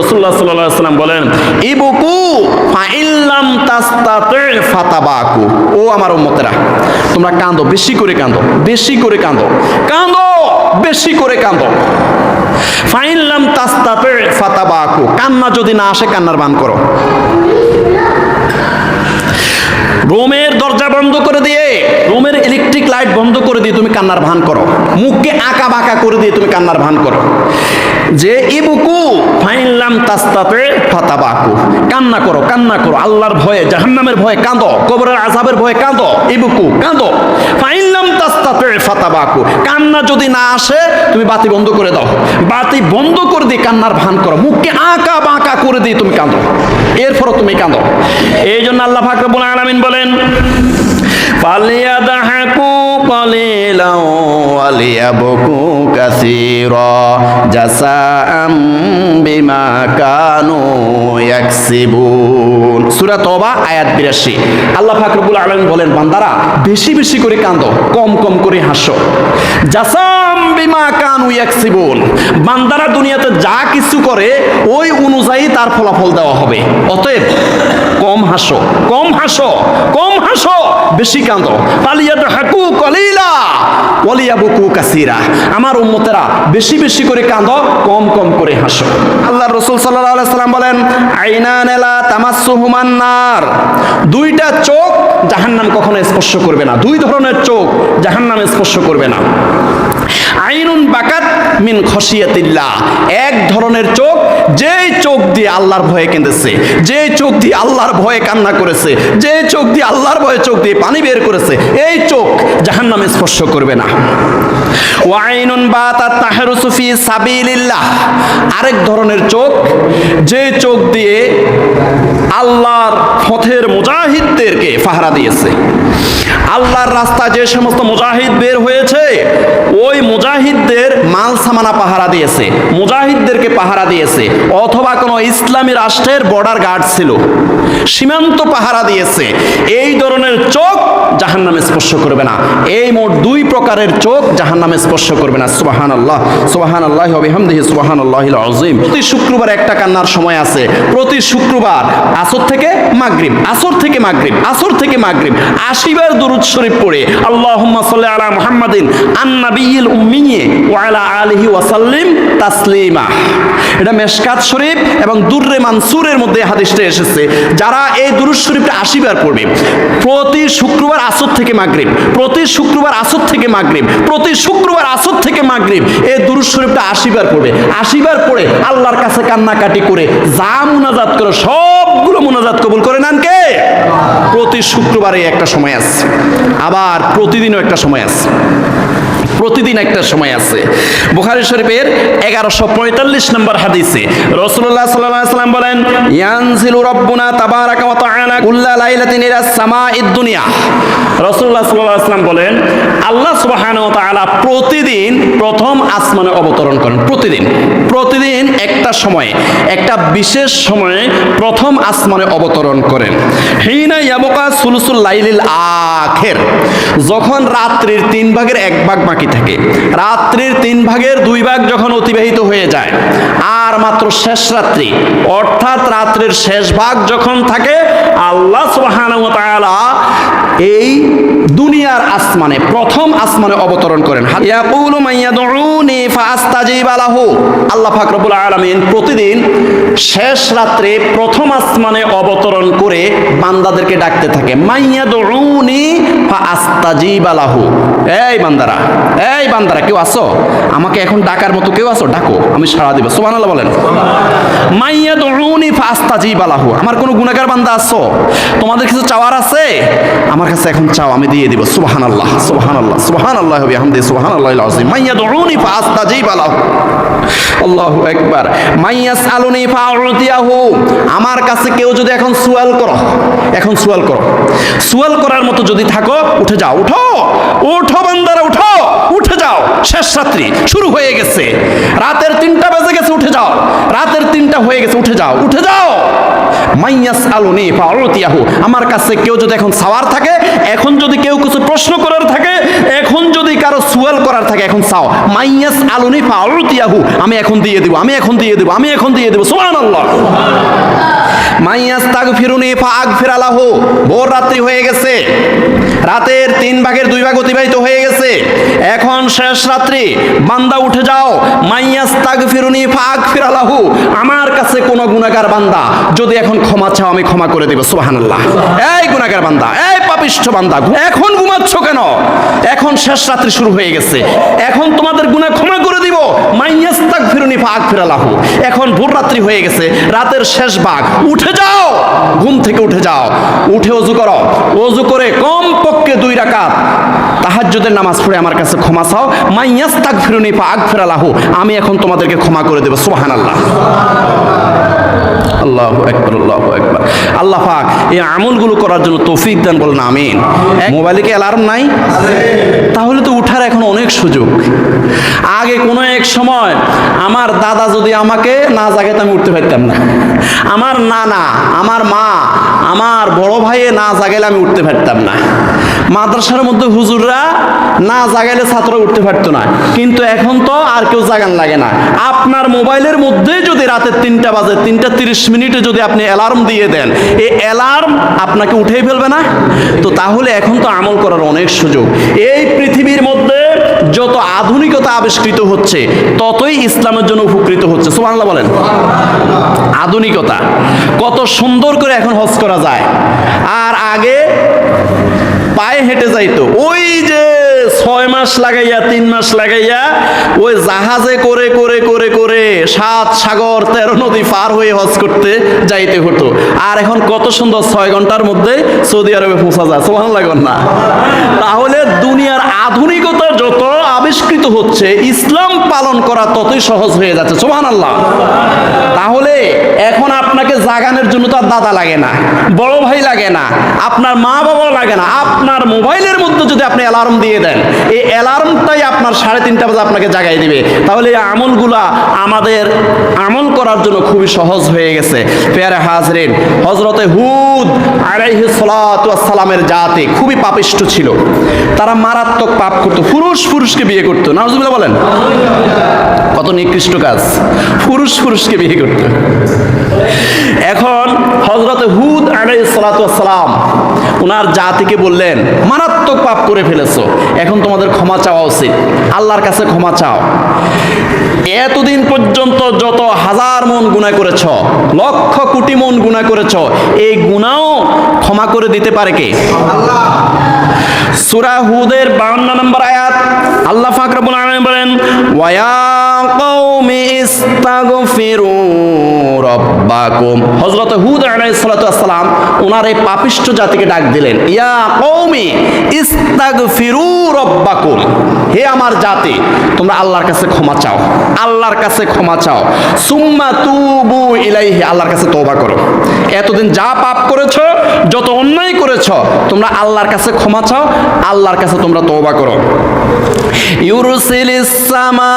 রসুল্লাহ সাল্লাহ সাল্লাম বলেন, ইবুকু ফাইল্লাম তাস্তাতে ফাতাবাকু। ও আমার তোমরা কাঁদো, বেশি করে কাঁদো, বেশি করে কাঁদো কাঁদো, বেশি করে কাঁদো। ফাইল্লাম তাস্তাতে ফাতাবাকু, কান্না যদি না আসে কান্নার বান করো। রুমের দরজা বন্ধ করে দিয়ে, রুমের ইলেকট্রিক লাইট বন্ধ করে দিয়ে তুমি কান্নার ভান করো। মুখকে আঁকা বাঁকা করে দিয়ে তুমি কান্নার ভান করো। যে ইবুকু ফাইনলাম তাস্তাতে ফাতাবাকু কান্না করো কান্না করো। আল্লাহর ভয়ে, জাহান্নামের ভয়ে কাঁদো, কবরের আযাবের ভয়ে কাঁদো, ইবুকু, কাঁদো। ফাইনলাম তাস্তাতে ফাতাবাকু কান্না যদি না আসে, তুমি বাতি বন্ধ করে দাও। বাতি বন্ধ করে দিয়ে কান্নার ভান করো। মুখকে আঁকা বাঁকা করে দিয়ে তুমি কাঁদো। এরপরও তুমি কাঁদো। এই জন্য আল্লাহ ফাকরুল আলামিন বলেন, ফালিয়াদাহাকু قليلا وليبكوا كثيرا جزاء بما كانوا يكسبون সূরা তওবা আয়াত 82 আল্লাহ পাক রব্বুল আলামিন বলেন বান্দারা বেশি বেশি করে কাঁদো কম কম করে হাসো জাসাম বিমা কানু ইয়াকসিবুন বান্দারা দুনিয়াতে যা কিছু করে ওই অনুযায়ী তার ফলাফল দেওয়া হবে অতএব কম হাসো কম হাসো কম হাসো বেশি কাঁদো পালিয়াত হাকু কলিলা, ওয়ালিয়াবুকু কাসিরা। আমার উম্মতেরা বেশি বেশি করে কাঁদো কম কম করে হাসো। আল্লাহ রসুল আলাইহি সাল্লাম বলেন, আইনান লা তামাসসুহুমান নার দুইটা চোখ জাহান্নাম কখনো স্পর্শ করবে না। দুই ধরনের চোখ জাহান্নাম স্পর্শ করবে না। আইনুন বাকাত মিন খসিয়াতিল্লাহ এক ধরনের চোখ, যেই চোখ দিয়ে আল্লাহর ভয়ে কেঁদেছে যে চোখ দিয়ে আল্লাহর ভয়ে কান্না করেছে যে চোখ দিয়ে আল্লাহর ভয়ে চোখ দিয়ে পানি বের করেছে, এই চোখ জাহান্নামে স্পর্শ করবে না। ওয়াইনুন বাতাত তাহরুসু ফি সাবিলিল্লাহ। আরেক ধরনের চোখ যে চোখ দিয়ে আল্লাহর পথের মুজাহিদদেরকে পাহারা দিয়েছে। আল্লাহর রাস্তা যে সমস্ত মুজাহিদ বের হয়েছে, ওই মুজাহিদদের মাল সামানা পাহারা দিয়েছে, মুজাহিদদেরকে পাহারা দিয়েছে, অথবা কোনো ইসলামী রাষ্ট্রের বর্ডার গার্ড ছিল। সীমান্ত পাহারা দিয়েছে। এই ধরনের চোখ জাহান নামে স্পর্শ করবে না। এই মোট দুই প্রকারের চোখ জাহান নামে স্পর্শ করবে না। সুবাহান আল্লাহ সুবাহান আল্লাহ হামদিহি সুবাহান আল্লাহ আজিম প্রতি শুক্রবার একটা কান্নার সময় আছে। প্রতি শুক্রবার আসর থেকে মাগরিব, আসর থেকে মাগরিব, আসর থেকে মাগরিব। আশিবার দুরুদ শরীফ পড়ে আল্লাহ সাল্লি আলা মুহাম্মাদিন আন-নাবিয়্যিল উম্মিয়্যি ওয়া আলা আলিহি ওয়া সাল্লিম তাসলিমা। এটা মেশকাত শরীফ এবং দুররে মানসুরের মধ্যে হাদিসটা এসেছে। যারা এই দুরুদ শরীফটা আশিবার পড়বে, প্রতি শুক্রবার আসর থেকে মাগরিব, প্রতি শুক্রবার আসর থেকে মাগরিব, প্রতি শুক্রবার আসর থেকে মাগরিব এই দুরুদ শরীফটা আশিবার পড়বে। আশিবার পড়ে আল্লাহর কাছে কান্নাকাটি করে যা মুনাজাত করে সবগুলো মুনাজাত কবুল করে নেন কে? প্রতি শুক্রবারে একটা সময় আছে। আবার প্রতিদিনও একটা সময় আছে। প্রতিদিন একটা সময় আছে। বুখারী শরীফের এগারোশো পঁয়তাল্লিশ নম্বর হাদিসে রসুল্লাহ সাল্লাহ সাল্লাম বলেন, ইয়ানজিলু রব্বুনা তাবারাকা ওয়া তাআলা কুল্লা লাইলাতিন ইলা সামাঈদ দুনিয়া। রসুল্লাহ সাল্লাহ সাল্লাম বলেন, আল্লাহ সুবহানাহু ওয়া তাআলা প্রতিদিন প্রথম আসমানে অবতরণ করেন, প্রতিদিন প্রতিদিন একটা সময়ে, একটা বিশেষ সময়ে প্রথম আসমানে অবতরণ করেন। হিনা ইয়াবকা সুলুসুল লাইলিল আখের। যখন রাত্রির তিন ভাগের এক ভাগ বাকি থাকে। রাত্রির তিন ভাগের দুই ভাগ যখন অতিবাহিত হয়ে যায়, আর মাত্র শেষ রাত্রি, অর্থাৎ রাত্রির শেষ ভাগ যখন থাকে, আল্লাহ সুবহানাহু ওয়া তাআলা এই দুনিয়ার আসমানে, প্রথম আসমানে অবতরণ করেন। ইয়াকুলু মাইয়াদউনি ফাআস্তাজিব লাহু। আল্লাহ পাক রব্বুল আলামিন প্রতিদিন শেষ রাত্রে প্রথম আসমানে অবতরণ করে বান্দাদেরকে ডাকতে থাকে। মাইয়াদউনি ফাআস্তাজিব লাহু। এই বান্দারা এই বান্দারা, কেউ আসো আমাকে এখন ডাকার মতো কেউ আসো ডাকো, আমি সাড়া দিব। সুবহানাল্লাহ বলেন। মাইয়াদউনি ফাআস্তাজিব লাহু। আমার কোনো গুনাহগার বান্দা আসো তোমাদের কিছু চাওয়ার আছে? আমার কাছে এখন চাও, আমি দিয়ে দিব। সুবহান আল্লাহ সুবহান আল্লাহ সুবহান আল্লাহ বিহামদি সুবহান আল্লাহ আজিম মাইয়া ফাস্তাজিব আলাহু। আল্লাহু ফাউতিয়াহু। আমার কাছে কেউ যদি এখন সুয়াল করো, এখন সুয়াল করো। সুয়াল করার মতো যদি থাকো, উঠে যাও, উঠো। উঠো বান্দারা, উঠো। উঠে যাও। শেষ রাত্রি, শুরু হয়ে গেছে। রাতের তিনটা বেজে গেছে, উঠে যাও। রাতের তিনটা হয়ে গেছে, উঠে যাও উঠে যাও। মাইয়াস আলুনি ফাউতিয়াহু আমার কাছে কেউ যদি এখন সাওয়ার থাকে, এখন যদি কেউ কিছু প্রশ্ন করার থাকে, এখন যদি কারও সুয়াল করার থাকে, এখন চাও মাইয়াস আলুনি ফাউতিয়াহু আমি এখন দিয়ে দিব, আমি এখন দিয়ে দিব, আমি এখন দিয়ে দিব, সুবহানাল্লাহ। মাইয়াস তাগ ফিরুনি ফাগ ফিরালাহু ভোর রাত্রি হয়ে গেছে। রাতের তিন ভাগের দুই ভাগ অতিবাহিত হয়ে গেছে। এখন শেষ রাত্রি। বান্দা উঠে যাও। মাইয়াস তাগ ফিরুনি ফাগ ফিরালাহু আমার কাছে কোনো গুণাগার বান্দা, যদি এখন ক্ষমা চাও, আমি ক্ষমা করে দেব। সুবহানাল্লাহ। এই গুণাগার বান্দা, এই পাপিষ্ঠ বান্দা। এখন ঘুমাচ্ছ কেন? এখন শেষ রাত্রি শুরু হয়ে গেছে। এখন তোমাদের গুনাহ ক্ষমা করে দিব। মাইয়াস তাগ ফিরুনি ফাগ ফিরালাহু এখন ভোর রাত্রি হয়ে গেছে। রাতের শেষ ভাগ উঠে যাও! ঘুম থেকে উঠে যাও। উঠে অজু করো। অজু করে কম পক্ষে দুই রাকাত। তাহাজ্জুদের নামাজ পড়ে আমার কাছে ক্ষমা চাও। মাইয়াস তাক ফিরুনি আগ ফেরালাহু আমি এখন তোমাদেরকে ক্ষমা করে দেবো। সুবহানাল্লাহ। আল্লাহ একবার আল্লাহ একবার আল্লাহ পাক এই আমলগুলো করার জন্য তৌফিক দান বলেন আমিন। মোবাইলে কি অ্যালার্ম নাই? তাহলে তো উঠার এখন অনেক সুযোগ। আগে কোনো এক সময় আমার দাদা যদি আমাকে না জাগাতে আমি উঠতে পারতাম না। আমার নানা আমার মা আমার বড় ভাইয়ে না জাগাইলে আমি উঠতে পারতাম না। মাদ্রাসার মধ্যে হুজুররা না জাগাইলে ছাত্ররা উঠতে পারতো না। কিন্তু এখন তো আর কেউ জাগান লাগে না। আপনার মোবাইলের মধ্যে যদি রাতের তিনটা বাজে, তিনটা তিরিশ মিনিটে যদি আপনি অ্যালার্ম দিয়ে দেন, এই অ্যালার্ম আপনাকে উঠেই ফেলবে না? তো তাহলে এখন তো আমল করার অনেক সুযোগ। এই পৃথিবীর মধ্যে যত আধুনিকতা আবিষ্কৃত হচ্ছে, ততই ইসলামের জন্য উপকৃত হচ্ছে। সুবহানাল্লাহ বলেন। আধুনিকতা। কত সুন্দর করে এখন হজ করা যায়। আর আগে পায়ে হেঁটে যাইতো। ওই যে ছয় মাস লাগাইয়া, তিন মাস লাগাইয়া, ওই জাহাজে করে করে করে করে সাত সাগর, তেরো নদী পার হয়ে হজ করতে যাইতে হতো। আর এখন কত সুন্দর ছয় ঘণ্টার মধ্যে সৌদি আরবে পৌঁছা যায় সোহান লাগান না। তাহলে দুনিয়ার আধুনিকতা যত আবিষ্কৃত হচ্ছে, ইসলাম পালন করা ততই সহজ হয়ে যাচ্ছে সোহান আল্লাহ তাহলে এখন আপনাকে জাগানোর জন্য তো আর দাদা লাগে না, বড় ভাই লাগে না, আপনার মা বাবা লাগে না, আপনার মোবাইলের মধ্যে যদি আপনি অ্যালার্ম দিয়ে দেন, এই অ্যালার্মটাই আপনার সাড়ে তিনটা বাজে আপনাকে জাগাই দিবে। তাহলে এই আমলগুলা আমাদের আমল করার জন্য খুবই সহজ হয়ে গেছে। পেয়ারে হাজরেন হজরতে হুদ আলাইহি সালামের জাতি খুবই পাপিষ্ট ছিল। তারা মারাত্মক পাপ করতো, পুরুষ পুরুষকে বিয়ে করতো। নাজুবিল্লাহ বলেন। কত নিকৃষ্ট কাজ। পুরুষ পুরুষকে বিয়ে করতো। এখন হজরত হুদ আলাই সালাম ওনার জাতিকে বললেন, মারাত্মক পাপ করে ফেলেছো। এখন তোমাদের ক্ষমা চাওয়া উচিত। আল্লাহর কাছে ক্ষমা চাও। এতদিন পর্যন্ত যত হাজার মন গুণা করেছ, লক্ষ কোটি মন গুণা করেছ, এই গুণাও ক্ষমা করে দিতে পারে কে? সূরা হুদের 52 নম্বর আয়াত, আল্লাহ পাক রব্বুল আলামিন বলেন, ওয়া কওমি ইস্তাগফিরু রাব্বাকুম হযরত এই পাপিষ্ঠ জাতিকে ডাক দিলেন, ইয়া কওমি, ইস্তাগফিরু রাব্বাকুম. হে আমার জাতি, তোমরা আল্লাহর কাছে ক্ষমা চাও, আল্লাহর কাছে ক্ষমা চাও। সুম্মা তুবু ইলাইহি, আল্লাহর কাছে তওবা করো। এতদিন যা পাপ করেছ, যত অন্যায় করেছ, তোমরা আল্লাহর কাছে ক্ষমা চাও, আল্লাহর কাছে তোমরা তওবা করো। ইউরসিলিস সামা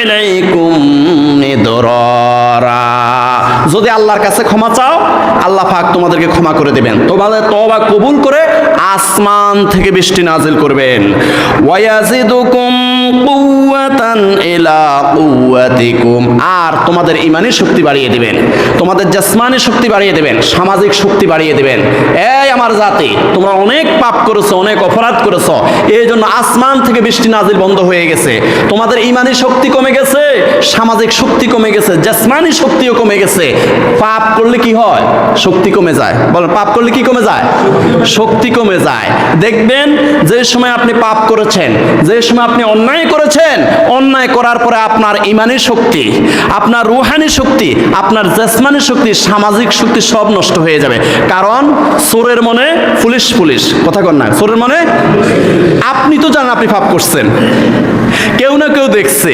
আলাইকুম মিদরারা যদি আল্লাহর কাছে ক্ষমা চাও, আল্লাহ পাক তোমাদেরকে ক্ষমা করে দেবেন। তোমাদের তওবা কবুল করে আসমান থেকে বৃষ্টি নাজিল করবেন। ওয়াজিদুকুম আর তোমাদের ইমানি শক্তি বাড়িয়ে দিবেন। তোমাদের জাসমানি শক্তি বাড়িয়ে দেবেন। সামাজিক শক্তি বাড়িয়ে দেবেন। এই আমার জাতি, তোমরা অনেক পাপ করেছ, অনেক অপরাধ করেছ। এই জন্য আসমান থেকে বৃষ্টি নাজিল বন্ধ হয়ে গেছে। তোমাদের ইমানি শক্তি কমে গেছে, সামাজিক শক্তি কমে গেছে জাসমানি শক্তিও কমে গেছে। পাপ করলে কি হয়? শক্তি কমে যায়। বলেন, পাপ করলে কি কমে যায়? শক্তি কমে যায়। দেখবেন, যে সময় আপনি পাপ করেছেন, যে সময় আপনি অন্যায় করেছেন অন্যায় করার পরে আপনার ইমানি শক্তি, আপনার রুহানি শক্তি, আপনার জেসমানি শক্তি, সামাজিক শক্তি সব নষ্ট হয়ে যাবে। কারণ চোরের মনে পুলিশ পুলিশ কথা কর না, চোরের মনে? আপনি তো জানেন আপনি পাপ করছেন। কেউ না কেউ দেখছে।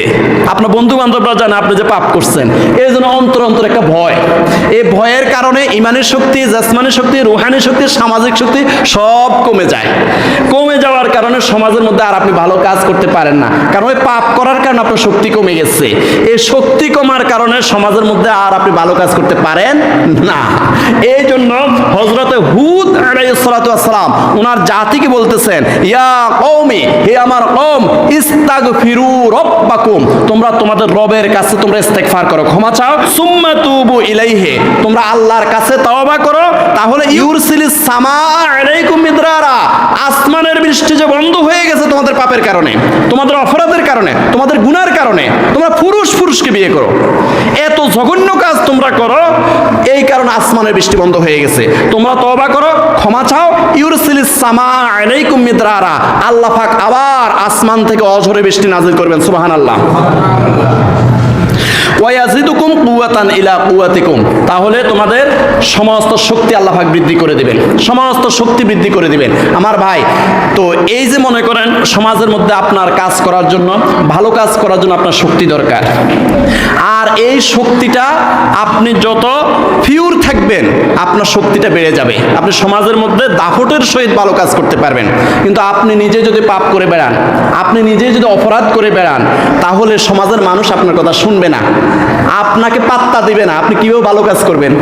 আপনার বন্ধু বান্ধবরা জানে আপনি যে পাপ করছেন। এই জন্য অন্তর অন্তর একটা ভয়। এই ভয়ের কারণে ইমানের শক্তি, জাসমানের শক্তি রুহানি শক্তি, সামাজিক শক্তি সব কমে যায়। কমে যাওয়ার কারণে সমাজের মধ্যে আর আপনি ভালো কাজ করতে পারেন না। কারণ ওই পাপ করার কারণে আপনার শক্তি কমে গেছে। এই শক্তি কমার কারণে সমাজের মধ্যে আর আপনি ভালো কাজ করতে পারেন না। এই জন্য হজরতে হুদ আলাইসালাম ওনার জাতিকে বলতেছেন, ইয়া কৌমি হে আমার কম ইস্তাগ ফিরু রব্বাকুম। তোমরা তোমাদের রবের কাছে তোমরা ইস্তেগফার করো। ক্ষমা চাও। সুম্মা তুবু ইলাইহি। তোমরা আল্লাহর কাছে তওবা করো। তাহলে ইউরসিলিস সামা আলাইকুম মিদরারা। আসমানের বৃষ্টি যে বন্ধ হয়ে গেছে তোমাদের পাপের কারণে, তোমাদের অপরাধের কারণে, তোমাদের গুনার কারণে, তোমরা পুরুষ পুরুষকে বিয়ে করো। এত জঘন্য কাজ তোমরা করো, এই কারণে আসমানের বৃষ্টি বন্ধ হয়ে গেছে। তোমরা তওবা করো, ক্ষমা চাও। ইউরসিলিস সামা আলাইকুম মিদরারা। আল্লাহ পাক আবার আসমান থেকে অঝরে বৃষ্টি নাজিল করবেন সুবহানাল্লাহ। ওয়াজিদুকুম কুওয়াতান ইলা কুওয়াতিকুম। তাহলে তোমাদের সমস্ত শক্তি আল্লাহ পাক বৃদ্ধি করে দিবেন। সমস্ত শক্তি বৃদ্ধি করে দিবেন। আমার ভাই, তো এই যে মনে করেন সমাজের মধ্যে আপনার কাজ করার জন্য, ভালো কাজ করার জন্য আপনার শক্তি দরকার। আর এই শক্তিটা আপনি যত ফিউর থাকবেন, আপনার শক্তিটা বেড়ে যাবে। আপনি সমাজের মধ্যে দাফটের সহিত ভালো কাজ করতে পারবেন। কিন্তু আপনি নিজে যদি পাপ করে বেড়ান, আপনি নিজে যদি অপরাধ করে বেড়ান, তাহলে সমাজের মানুষ আপনার কথা শুনবে না। আপনাকে পাত্তা দিবে না। আপনি কীভাবে ভালো কাজ করবেন?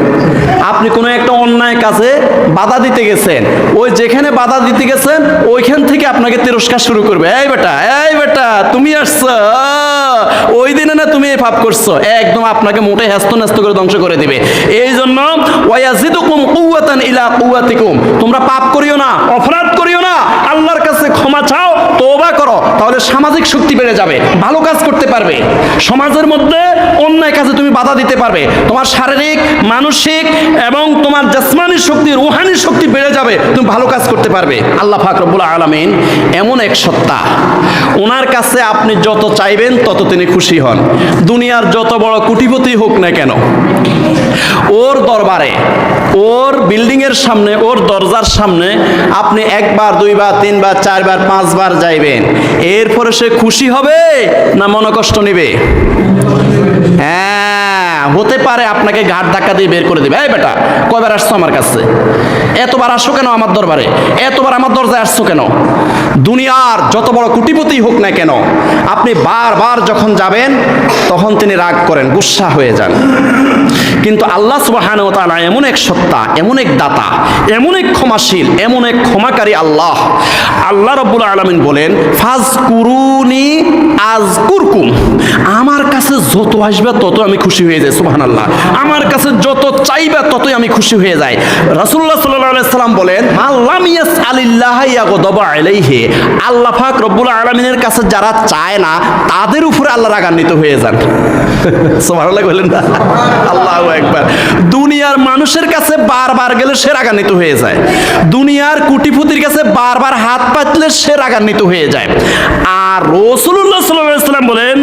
আপনি কোনো একটা অন্যায় কাজে বাধা দিতে গেছেন। ওই যেখানে বাধা দিতে গেছেন, ওইখান থেকে আপনাকে তিরস্কার শুরু করবে। এই বেটা এই বেটা, তুমি আসছো। ওই দিনে না তুমি এই পাপ করছ। একদম আপনাকে মোটে হ্যাস্ত ন্যস্ত করে ধ্বংস করে দিবে। এই জন্য ওয়াজিদুকুম কুওয়াতান ইলা কুওয়াতিকুম। তোমরা পাপ করিও না, অপরাধ করিও না। আল্লাহর কাছে ক্ষমা চাও তওবা করো, তাহলে সামাজিক শক্তি বেড়ে যাবে, ভালো কাজ করতে পারবে। সমাজের মধ্যে অন্যায় কাজে তুমি বাধা দিতে পারবে। তোমার শারীরিক, মানসিক এবং তোমার জাসমানি শক্তি রুহানি শক্তি বেড়ে যাবে, তুমি ভালো কাজ করতে পারবে। আল্লাহ পাক রব্বুল আলামিন এমন এক সত্তা। ওনার কাছে আপনি যত চাইবেন, তত তিনি খুশি হন। দুনিয়ার যত বড় কুটিপতি হোক না কেন, ওর দরবারে, ওর বিল্ডিং এর সামনে, ওর দরজার সামনে আপনি একবার, দুইবার, তিনবার, চারবার, পাঁচবার যাইবেন। এরপরে সে খুশি হবে না মনকষ্ট নেবে? হ্যাঁ। হতে পারে আপনাকে ঘাট ধাক্কা দিয়ে বের করে দিবে। এই বেটা, কয়বার আসছো আমার কাছে? এতবার আসছো কেন আমার দরবারে? এতবার আমার দরজায় আসছো কেন? দুনিয়ার যত বড় কুটিপতি হোক না কেন, আপনি বারবার যখন যাবেন, তখন তিনি রাগ করেন, গুসা হয়ে যান। কিন্তু আল্লাহ সুবাহান ও তাআলা এমন এক সত্তা, এমন এক দাতা, এমন এক ক্ষমাশীল, এমন এক ক্ষমাকারী আল্লাহ। আল্লাহ রব্বুল আলমিন বলেন ফাজ কুরুনি আজ কুরকুম আমার কাছে যত আসবে তত আমি খুশি হয়ে যাই সুবাহান আল্লাহ আমার কাছে যত চাইবে ততই আমি খুশি হয়ে যাই। রাসুল্লাহ সাল্লাহ সাল্লাম বলেন আল্লাহ রব্বুল আলমিনের কাছে যারা চায় না, তাদের উপরে আল্লাহ রাগান্বিত হয়ে যান। সুবহানাল্লাহ বললেন না? দুনিয়ার মানুষের কাছে বারবার গেলে সে রাগান্বিত হয়ে যায়। দুনিয়ার কুটিপুতির কাছে বারবার হাত পাতলে সে রাগান্বিত হয়ে যায়। আর রসুল্লাহ সাল্লাম বলেন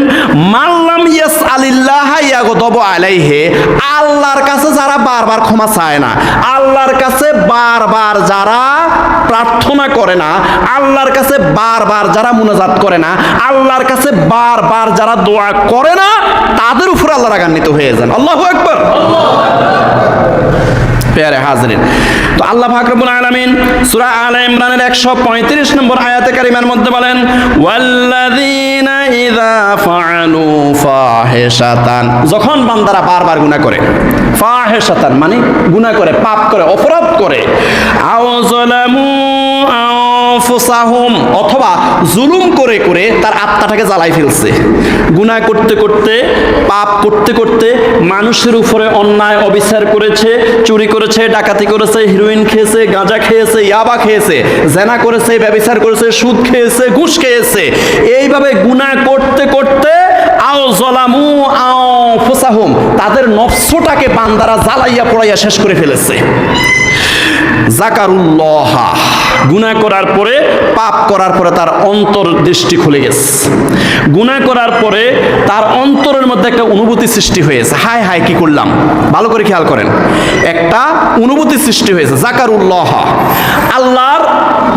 আল্লাহর কাছে যারা বারবার ক্ষমা চায় না, আল্লাহর কাছে বারবার যারা প্রার্থনা করে না, আল্লাহর কাছে বারবার যারা মুনাজাত করে না, আল্লাহর কাছে বারবার যারা দোয়া করে না, তাদের উপর আল্লাহ রাগান্বিত হয়ে যান। আল্লাহু আকবার। পেয়ারে হাজরিন। তো আল্লাহ ফাকরুল ইমরানের 135 নম্বর আয়াতে মধ্যে বলেন, ওয়াল্লাযীনা যখন বান্দারা বারবার গুনাহ করে, ফাহিশাতান মানে গুনাহ করে, পাপ করে, অপরাধ করে অথবা জুলুম করে করে তার আত্মাটাকে জ্বালাই ফেলছে। করতে করতে, পাপ করতে করতে মানুষের উপরে অন্যায়, অবিচার করেছে, চুরি করেছে, ডাকাতি করেছে হিরোইন খেয়েছে, গাঁজা খেয়েছে, ইয়াবা খেয়েছে, জেনা করেছে, ব্যবচার করেছে, সুদ খেয়েছে, ঘুষ খেয়েছে। এইভাবে গুনাহ করতে করতে আও জলামু আও ফুসাহুম তাদের নফসটাকে বান্দারা জ্বালাইয়া পড়াইয়া শেষ করে ফেলেছে। জাকারুল্লাহ। গুনাহ করার পরে পাপ করার পরে তার অন্তর দৃষ্টি খুলে গেছে। গুনাহ করার পরে তার অন্তরের মধ্যে একটা অনুভূতি সৃষ্টি হয়েছে হায় হায় কি করলাম? ভালো করে খেয়াল করেন। একটা অনুভূতি সৃষ্টি হয়েছে জাকারুল্লাহ। আল্লাহর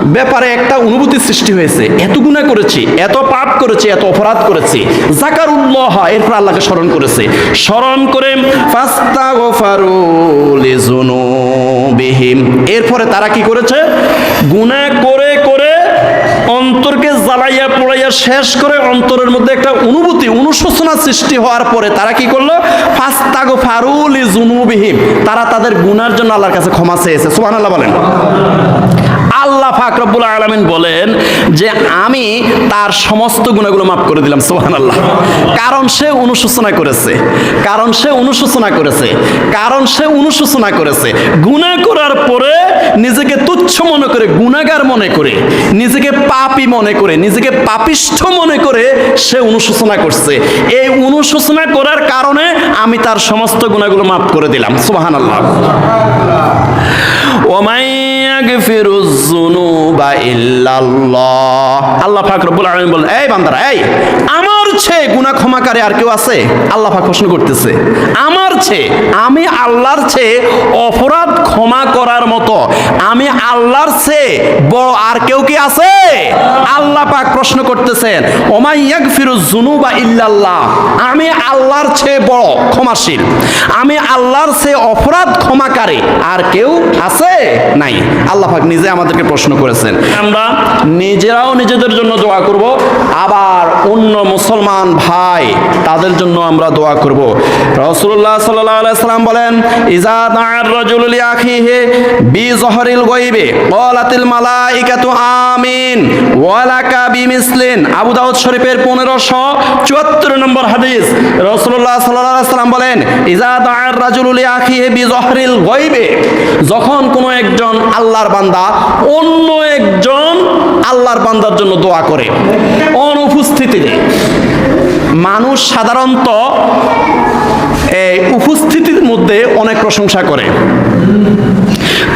ব্যাপারে একটা অনুভূতি সৃষ্টি হয়েছে। এত গুনাহ করেছি এত পাপ করেছি এত অপরাধ করেছি। জাকারুল্লাহ এরপর আল্লাহকে স্মরণ করেছে। স্মরণ করে এরপরে তারা কি করেছে? গুনাহ করে করে অন্তরকে জ্বালাইয়া, পোড়াইয়া শেষ করে অন্তরের মধ্যে একটা অনুভূতি, অনুশোচনা সৃষ্টি হওয়ার পরে তারা কি করল? ফাস্তাগো ফারুলি জুনুবিহীন তারা তাদের গুনার জন্য আল্লাহর কাছে ক্ষমা চেয়েছে। সুবহানাল্লাহ বলেন। আল্লাহ পাক রব্বুল আলামিন বলেন যে, আমি তার সমস্ত গুণাগুলো মাফ করে দিলাম, সুবহানাল্লাহ। কারণ সে অনুশোচনা করেছে। কারণ সে অনুশোচনা করেছে। কারণ সে অনুশোচনা করেছে। গুনাহ করার পরে নিজেকে তুচ্ছ মনে করে গুনাহগার মনে করে, নিজেকে পাপী মনে করে, নিজেকে পাপিষ্ঠ মনে করে সে অনুশোচনা করছে। এই অনুশোচনা করার কারণে আমি তার সমস্ত গুণাগুলো মাফ করে দিলাম। ইল্লাল্লাহ। আল্লাহ পাক রব্বুল আলামিন বলেন, এই বান্দারা, এই, আমার চেয়ে গুনাহ ক্ষমাকারী আর কেউ আছে? আল্লাহ পাক প্রশ্ন করতেছে আমার চেয়ে আমি আল্লাহর চেয়ে অপরাধ ক্ষমা করার মতো আমি আল্লাহর চেয়ে বড় আর কেউ কি আছে? আল্লাহ পাক প্রশ্ন করতেছেন ওমাই ইয়াগফিরু যুনুবা ইল্লাল্লাহ আমি আল্লাহর চেয়ে বড় ক্ষমাশীল আমি আল্লাহর চেয়ে অপরাধ ক্ষমাকারী আর কেউ আছে নাই? আল্লাহ পাক নিজে আমাদেরকে প্রশ্ন করেছেন আমরা নিজেরাও নিজেদের জন্য দোয়া করব আবার অন্য মুসলমান ভাই, তাদের জন্য আমরা দোয়া করব। আলাইহি সাল্লাম বলেন ইজা দা'আর রাজুলু লিআখিহি বিজহরিল গায়বি, ক্বালাতিল মালাইকাতু আমিন ওয়ালাকা বিমিসলিন। আবু দাউদ শরীফের 1574 নম্বর হাদিস আলাইহি সাল্লাম বলেন ইজা দা'আর রাজুলু লিআখিহি বিজহরিল গায়বি, যখন কোনো একজন আল্লাহর বান্দা অন্য একজন আল্লাহর বান্দার জন্য দোয়া করে, অনুপস্থিতিতে। মানুষ সাধারণত উপস্থিতির মধ্যে অনেক প্রশংসা করে।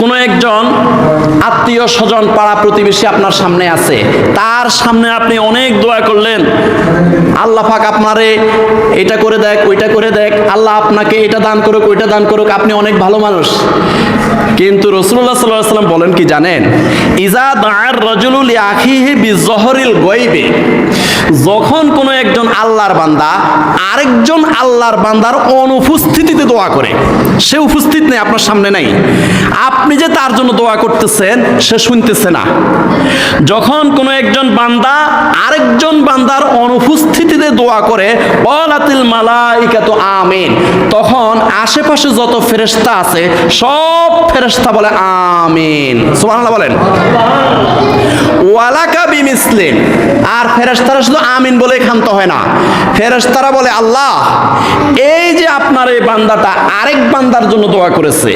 কোনো একজন আত্মীয় স্বজন পাড়া প্রতিবেশী আপনার সামনে আছে, তার সামনে আপনি অনেক দোয়া করলেন, আল্লাহ পাক আপনারে এটা করে দেখ, ওইটা করে দেখ, আল্লাহ আপনাকে এটা দান করুক, ওইটা দান করুক, আপনি অনেক ভালো মানুষ। কিন্তু রসুল্লাহ সাল্লাহ সাল্লাম বলেন কি জানেন? ইজা দাঁড় রজুলুল আখিহি বিজহরিল গইবে যখন কোনো একজন আল্লাহর বান্দা আরেকজন আল্লাহর বান্দার অনুপস্থিতিতে দোয়া করে, সে উপস্থিত নেই, আপনার সামনে নাই। আপনি যে তার জন্য দোয়া করতেছেন, সে শুনতেছে না। যখন কোনো একজন বান্দা আরেকজন বান্দার অনুপস্থিতিতে দোয়া করে অলাতিল মালাইকা তো আমিন, তখন আশেপাশে যত ফেরেশতা আছে, সব ফেরেশতা বলে আমিন। সুবহানাল্লাহ বলেন। ওয়ালাকা বিমিসলিন। আর ফেরেশতারা শুধু আমিন বলে ক্ষান্ত হয় না। ফেরেশতারা বলে আল্লাহ, এই যে আপনার এই বান্দাটা আরেক বান্দার জন্য দোয়া করেছে,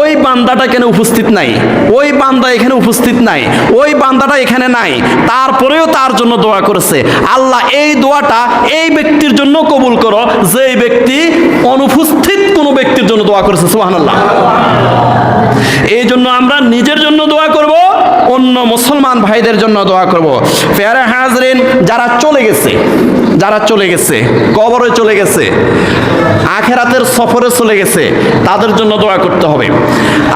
ওই বান্দাটা কেন উপস্থিত নাই, ওই বান্দা এখানে উপস্থিত নাই, ওই বান্দাটা এখানে নাই, তারপরেও তার জন্য দোয়া করেছে। আল্লাহ, এই দোয়াটা এই ব্যক্তির জন্য কবুল করো যে ব্যক্তি অনুপস্থিত কোনো ব্যক্তির জন্য দোয়া করেছে, সুবহানাল্লাহ। এই জন্য আমরা নিজের জন্য দোয়া করব, অন্য মুসলমান ভাইদের জন্য দোয়া করব। ফেয়ারে হাজরিন, যারা চলে গেছে, যারা চলে গেছে, কবরে চলে গেছে, আখেরাতের সফরে চলে গেছে, তাদের জন্য দোয়া করতে হবে।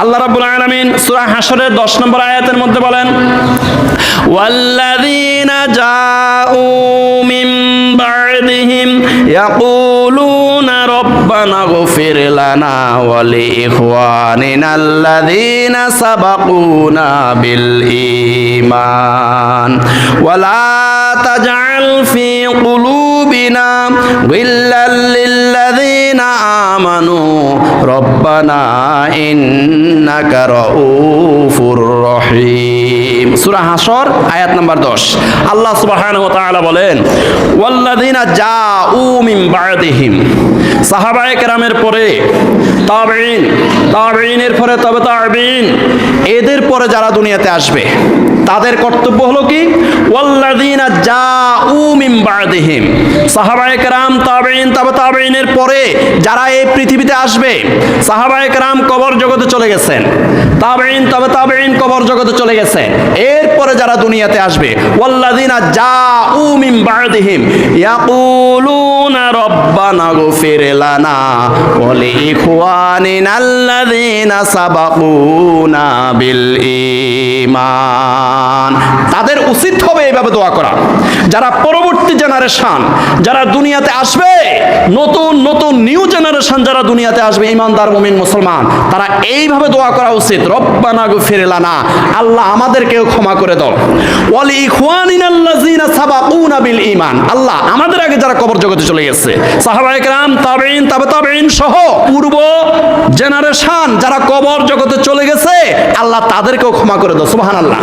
আল্লাহ রাব্বুল আলামিন সূরা হাশরের 10 নম্বর আয়াতের মধ্যে বলেন, ওয়াল্লাযীনা জাউ মিন بعدهم يقولون ربنا اغفر لنا ولإخواننا الذين سبقونا بالإيمان. ولا تجعل في قلوبنا غلا للذين آمنوا. ربنا إنك رؤوف رحيم. সূরা হাসর, আয়াত নাম্বার 10 আল্লাহ সুবাহান ও তাআলা বলেন ওয়াল্লাদিনা যা মিন বা'দিহিম। সাহাবায়ে কেরামের পরে তাবেঈন, তাবেঈনের পরে তবে তাবেঈন। এদের পরে যারা দুনিয়াতে আসবে তাদের কর্তব্য হলো কি? ওয়াল্লাযীনা জাউ মিন বা'দিহিম। সাহাবায়ে কেরাম, তাবেঈন, তাবে তাবেঈনের পরে যারা এই পৃথিবীতে আসবে, সাহাবায়ে কেরাম কবর জগতে চলে গেছেন। তাবেঈন, তবে তাবেঈন কবর জগতে চলে গেছে। এরপরে যারা দুনিয়াতে আসবে, ওয়াল্লাযীনা জাউ মিন বা'দিহিম, ইয়াকুলুনা রব্বানা গফির লানা ওয়া লিইখওয়ানিনা আল্লাযীনা সাবাকুনা বিল ঈমান। তাদের উচিত হবে এইভাবে দোয়া করা। যারা পরবর্তী জেনারেশন যারা দুনিয়াতে আসবে, নতুন নতুন নিউ জেনারেশন যারা দুনিয়াতে আসবে ইমানদার মুমিন, মুসলমান, তারা এইভাবে দোয়া করা উচিত। রব্বানা গফির লানা, আল্লাহ আমাদেরকেও ক্ষমা করে দাও। ওয়ালি ইখওয়ানিনাল্লাযিনা সাবাকুনা বিল ঈমান। আল্লাহ আমাদের আগে যারা কবর জগতে চলে গেছে সাহাবায়ে কেরাম তাবেঈন, তাবে তাবেঈন সহ পূর্ব জেনারেশন যারা কবর জগতে চলে গেছে, আল্লাহ তাদেরকেও ক্ষমা করে দাও। সুবহানাল্লাহ।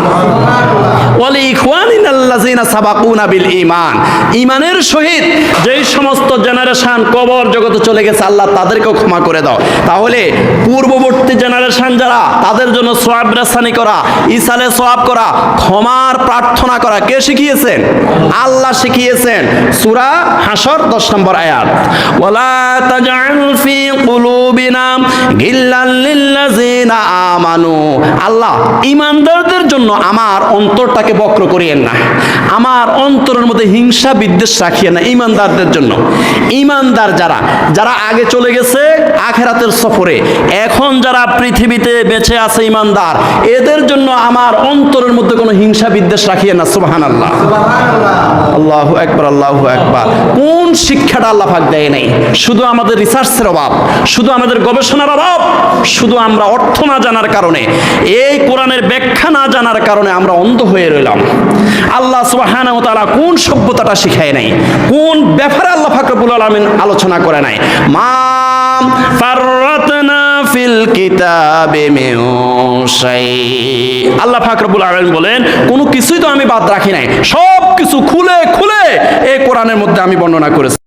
ঈমানের সহিত যেই সমস্ত জেনারেশন কবর জগতে চলে গেছে, আল্লাহ তাদেরকেও ক্ষমা করে দাও। তাহলে পূর্ববর্তী জেনারেশন যারা, তাদের জন্য সোয়াব রাসানি করা ইসালে সোয়াব করা, ক্ষমার প্রার্থনা করা কে শিখিয়েছেন? আল্লাহ শিখিয়েছেন। সূরা হাসর 10 নম্বর আয়াত। ওয়ালা তাজআল ফি কুলুবিনা গিল্লাল লিল্লাযিনা আমানু। আল্লাহ ঈমানদারদের জন্য আমার অন্তরটাকে বক্র করিয়েন না। আমার অন্তরের মধ্যে হিংসা বিদ্বেষ রাখিয়েন না ঈমানদারদের জন্য। ঈমানদার যারা যারা আগে চলে গেছে আখেরাতের সফরে, এখন যারা পৃথিবীতে বেঁচে আছে ঈমানদার এদের জন্য আমার অন্তরের মধ্যে কোনো হিংসা বিদ্বেষ রাখিয়েন না, সুবহানাল্লাহ। আল্লাহ আল্লাহ একবার আল্লাহ একবার কোন শিক্ষাটা আল্লাহ পাক দেয় নাই? শুধু আমাদের রিসার্চের অভাব, শুধু আমাদের গবেষণার অভাব, শুধু আমরা অর্থ না জানার কারণে। এই কোরআনের ব্যাখ্যা না জানার কারণে আমরা অন্ধ হয়ে রইলাম। আল্লাহ সুবহানাহু ওয়া তাআলা কোন সভ্যতাটা শিখায় নাই, কোন ব্যাপারে আল্লাহ ফাকরুল আলামিন আলোচনা করে নাই। ফাররাতনা ফিল কিতাবে আল্লাহ ফাকরুল আলামিন বলেন, কোনো কিছুই তো আমি বাদ রাখি নাই। সব কিছু খুলে খুলে এই কোরআনের মধ্যে আমি বর্ণনা করেছি।